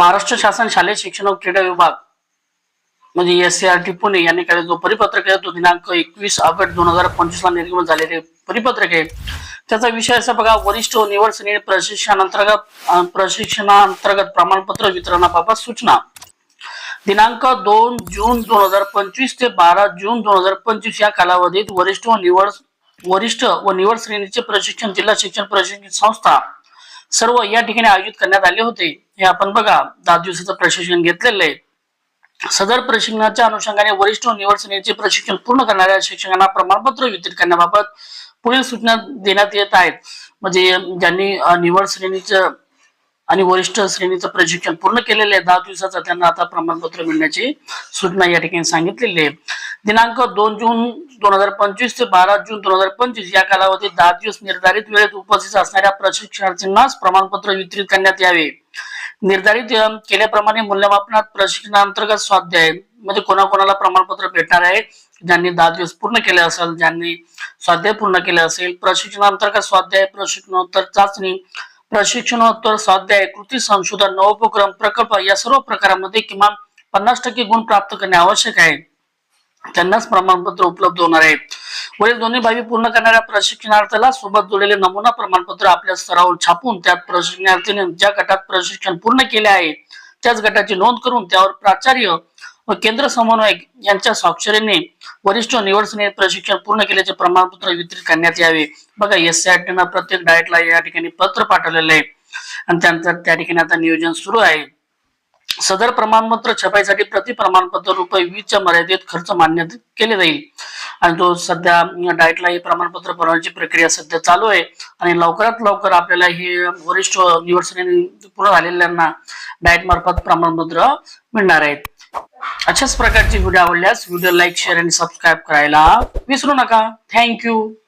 महाराष्ट्र शासन शालेय शिक्षण व क्रीडा विभाग म्हणजे S C R T Pune यांनी काढले जो परिपत्रक आहे तो दिनांक एकवीस ऑगस्ट दोन हजार पंचवीस ला निर्गमन झालेले परिपत्रक आहे. त्याचा विषय असा बघा वरिष्ठ व निवड श्रेणी प्रशिक्षणांतर्गत प्रशिक्षणांतर्गत प्रमाणपत्र वितरणाबाबत सूचना. दिनांक दोन जून दोन हजार पंचवीस ते बारा जून दोन हजार पंचवीस या कालावधीत वरिष्ठ व निवड वरिष्ठ व निवड श्रेणीचे प्रशिक्षण जिल्हा शिक्षण प्रशिक्षण संस्था सर्व या ठिकाणी आयोजित करण्यात आले होते. हे आपण बघा दहा दिवसाचं प्रशिक्षण घेतलेलं आहे. सदर प्रशिक्षणाच्या अनुषंगाने वरिष्ठ निवड श्रेणीचे प्रशिक्षण पूर्ण करणाऱ्या शिक्षकांना प्रमाणपत्र वितरित करण्याबाबत पुढील सूचना देण्यात येत आहेत. म्हणजे ज्यांनी निवड श्रेणीचं आणि वरिष्ठ श्रेणीचं प्रशिक्षण पूर्ण केलेलं आहे दहा दिवसाचं त्यांना आता प्रमाणपत्र मिळण्याची सूचना या ठिकाणी सांगितलेली आहे. दिनांक दोन जून दोन हजार पंचवीस ते बारा जून दोन हजार पंचवीस या कालावधीत दहा दिवस निर्धारित वेळेत उपस्थित असणाऱ्या प्रशिक्षणार्थींनाच प्रमाणपत्र वितरित करण्यात यावे. निर्धारित केल्याप्रमाणे मूल्यमापनात प्रशिक्षणांतर्गत स्वाध्याय म्हणजे कोणाकोणाला प्रमाणपत्र भेटणार आहे ज्यांनी दहा दिवस पूर्ण केले असेल ज्यांनी स्वाध्याय पूर्ण केले असेल प्रशिक्षणांतर्गत स्वाध्याय प्रशिक्षणोत्तर चाचणी प्रशिक्षणोत्तर स्वाध्याय कृती संशोधन नवोपक्रम प्रकल्प या सर्व प्रकारांमध्ये किमान पन्नास टक्के गुण प्राप्त करणे आवश्यक आहे. त्यांनाच प्रमाणपत्र उपलब्ध होणार आहे वरील दोन्ही बाबी पूर्ण करणाऱ्या प्रशिक्षणार्थीला सोबत जोडलेले नमुना प्रमाणपत्र आपल्या स्तरावर छापून त्यात प्रशिक्षणार्थीने ज्या गटात प्रशिक्षण पूर्ण केले आहे त्याच गटाची नोंद करून त्यावर प्राचार्य व केंद्र समन्वयक यांच्या स्वाक्षरीने वरिष्ठ निवड प्रशिक्षण पूर्ण केल्याचे प्रमाणपत्र वितरित करण्यात यावे. बघा एस सी प्रत्येक डायटला या ठिकाणी पत्र पाठवलेलं आहे. आणि त्यानंतर त्या ठिकाणी आता नियोजन सुरू आहे. सदर प्रमाणपत्र छपाईसाठी प्रति प्रमाणपत्र रुपये वीसच्या मर्यादित खर्च मान्य केले जाईल. आणि तो सध्या डाएटला हे प्रमाणपत्र बनवण्याची प्रक्रिया सध्या चालू आहे आणि लवकरात लवकर आपल्याला हे वरिष्ठ निवड पूर्ण झालेल्यांना डाएट मार्फत प्रमाणपत्र मिळणार आहेत. अशाच प्रकारची व्हिडिओ आवडल्यास व्हिडिओ लाईक शेअर आणि सबस्क्राईब करायला विसरू नका. थँक्यू.